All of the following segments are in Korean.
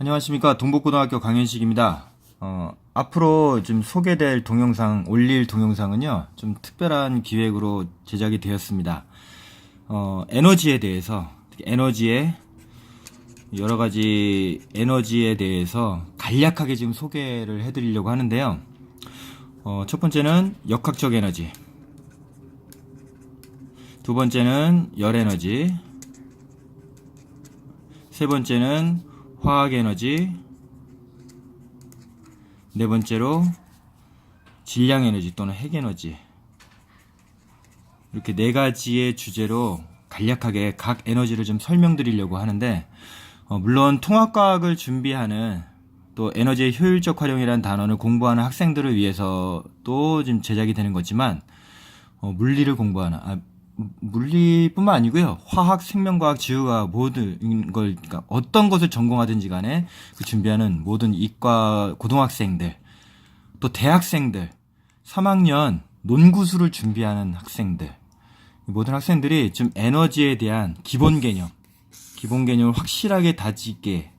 안녕하십니까 동북고등학교 강현식입니다. 어, 앞으로 좀 소개될 동영상 올릴 동영상은요 좀 특별한 기획으로 제작이 되었습니다. 어, 에너지에 대해서 에너지의 여러 가지 에너지에 대해서 간략하게 지금 소개를 해드리려고 하는데요. 어, 첫 번째는 역학적 에너지, 두 번째는 열 에너지, 세 번째는 화학 에너지, 네 번째로 질량 에너지 또는 핵 에너지. 이렇게 네 가지의 주제로 간략하게 각 에너지를 좀 설명드리려고 하는데, 어, 물론 통합과학을 준비하는 또 에너지의 효율적 활용이라는 단어를 공부하는 학생들을 위해서 또 지금 제작이 되는 거지만, 어, 물리를 공부하는, 아, 물리뿐만 아니고요. 화학, 생명과학, 지구과학 모든 걸 그러니까 어떤 것을 전공하든지 간에 그 준비하는 모든 이과 고등학생들 또 대학생들 3학년 논구수를 준비하는 학생들 이 모든 학생들이 좀 에너지에 대한 기본 개념 기본 개념을 확실하게 다지게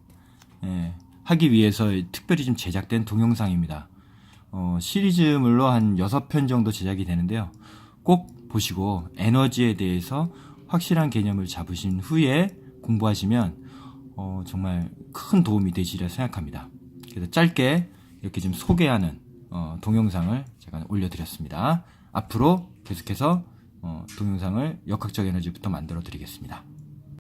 예, 하기 위해서 특별히 좀 제작된 동영상입니다. 어, 시리즈물로 한 6편 정도 제작이 되는데요. 꼭 보시고 에너지에 대해서 확실한 개념을 잡으신 후에 공부하시면 어, 정말 큰 도움이 되시리라 생각합니다. 그래서 짧게 이렇게 좀 소개하는 어, 동영상을 제가 올려드렸습니다. 앞으로 계속해서 어, 동영상을 역학적 에너지부터 만들어 드리겠습니다.